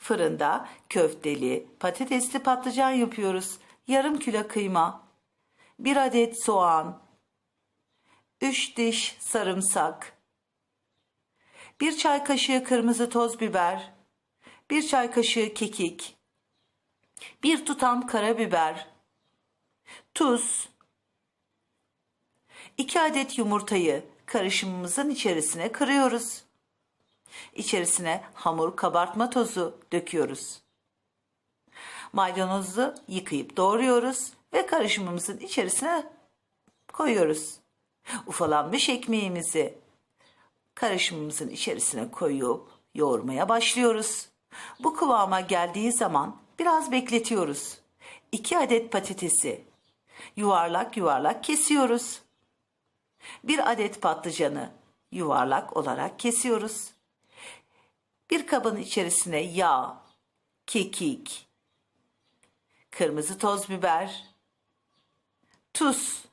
Fırında köfteli, patatesli patlıcan yapıyoruz. Yarım kilo kıyma, bir adet soğan, 3 diş sarımsak, bir çay kaşığı kırmızı toz biber, bir çay kaşığı kekik, bir tutam karabiber, tuz, 2 adet yumurtayı karışımımızın içerisine kırıyoruz. İçerisine hamur kabartma tozu döküyoruz. Maydanozu yıkayıp doğruyoruz ve karışımımızın içerisine koyuyoruz. Ufalanmış ekmeğimizi karışımımızın içerisine koyup yoğurmaya başlıyoruz. Bu kıvama geldiği zaman biraz bekletiyoruz. 2 adet patatesi yuvarlak yuvarlak kesiyoruz. Bir adet patlıcanı yuvarlak olarak kesiyoruz. Bir kabın içerisine yağ, kekik, kırmızı toz biber, tuz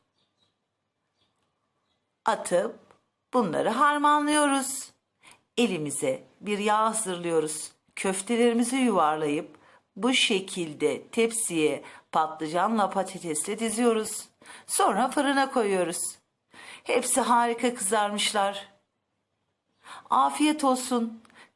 atıp bunları harmanlıyoruz. Elimize bir yağ hazırlıyoruz. Köftelerimizi yuvarlayıp bu şekilde tepsiye patlıcanla patatesle diziyoruz. Sonra fırına koyuyoruz. Hepsi harika kızarmışlar. Afiyet olsun.